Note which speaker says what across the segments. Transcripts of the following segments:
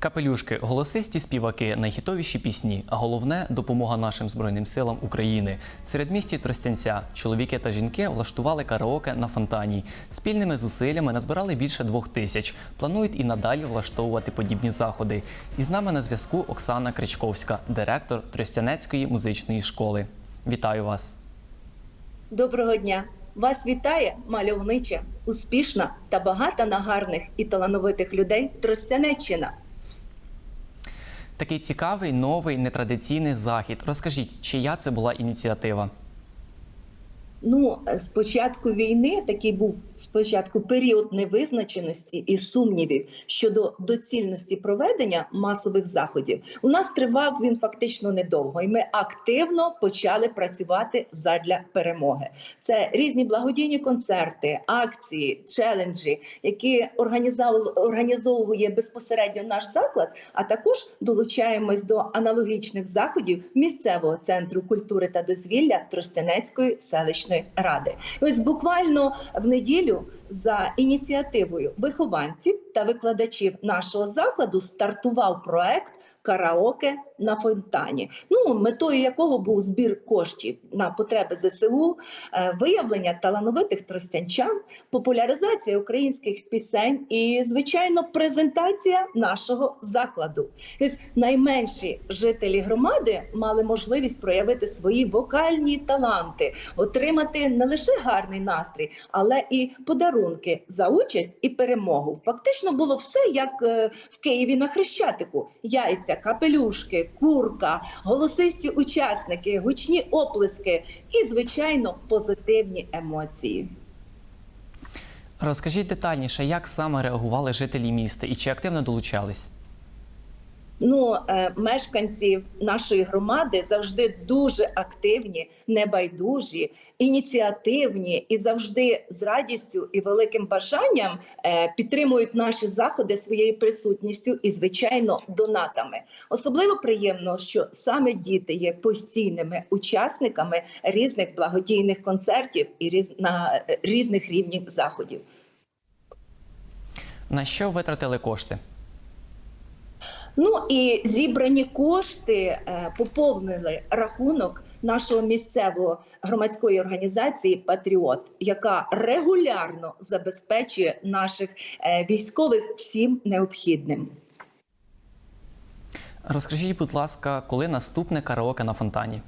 Speaker 1: Капелюшки, голосисті співаки, найхітовіші пісні, а головне допомога нашим збройним силам України. В середмісті Тростянця чоловіки та жінки влаштували караоке на фонтані. Спільними зусиллями назбирали більше двох тисяч. Планують і надалі влаштовувати подібні заходи. І з нами на зв'язку Оксана Кричковська, директор Тростянецької музичної школи. Вітаю вас!
Speaker 2: Доброго дня! Вас вітає мальовнича, успішна та багата на гарних і талановитих людей Тростянеччина.
Speaker 1: Такий цікавий, новий, нетрадиційний захід. Розкажіть, чия це була ініціатива?
Speaker 2: Ну, з початку війни такий був спочатку період невизначеності і сумнівів щодо доцільності проведення масових заходів. У нас тривав він фактично недовго, і ми активно почали працювати задля перемоги. Це різні благодійні концерти, акції, челенджі, які організовує безпосередньо наш заклад. А також долучаємось до аналогічних заходів місцевого центру культури та дозвілля Тростянецької селищної ради. І Ось буквально в неділю за ініціативою вихованців та викладачів нашого закладу стартував проект. Караоке на фонтані, ну метою якого був збір коштів на потреби ЗСУ, е, виявлення талановитих тростянчан, популяризація українських пісень і, звичайно, презентація нашого закладу. Найменші жителі громади мали можливість проявити свої вокальні таланти, отримати не лише гарний настрій, але і подарунки за участь і перемогу. Фактично було все як е, в Києві на Хрещатику: яйця, капелюшки, курка, голосисті учасники, гучні оплески і, звичайно, позитивні емоції.
Speaker 1: Розкажіть детальніше, як саме реагували жителі міста і чи активно долучались?
Speaker 2: Ну, е, мешканці нашої громади завжди дуже активні, небайдужі, ініціативні і завжди з радістю і великим бажанням е, підтримують наші заходи своєю присутністю і, звичайно, донатами. Особливо приємно, що саме діти є постійними учасниками різних благодійних концертів і на е, різних рівнів заходів.
Speaker 1: На що витратили кошти?
Speaker 2: І зібрані кошти е, поповнили рахунок нашого місцевого громадської організації Патріот, яка регулярно забезпечує наших е, військових всім необхідним.
Speaker 1: Розкажіть, будь ласка, коли наступне караоке на фонтані?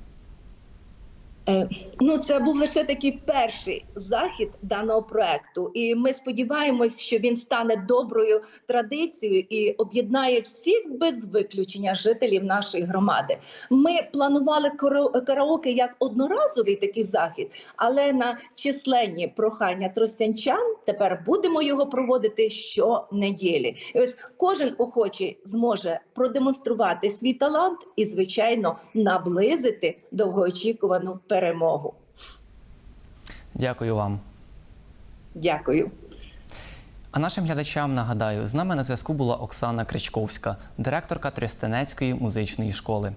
Speaker 2: Е, Ну, це був лише такий перший захід даного проекту, і ми сподіваємось, що він стане доброю традицією і об'єднає всіх без виключення жителів нашої громади. Ми планували карао- караоке як одноразовий такий захід, але на численні прохання тростянчан тепер будемо його проводити щонеділі. І ось кожен охочий зможе продемонструвати свій талант і, звичайно, наблизити довгоочікувану перемогу.
Speaker 1: Дякую вам.
Speaker 2: Дякую.
Speaker 1: А нашим глядачам нагадаю, з нами на зв'язку була Оксана Кричковська, директорка Тростянецької музичної школи.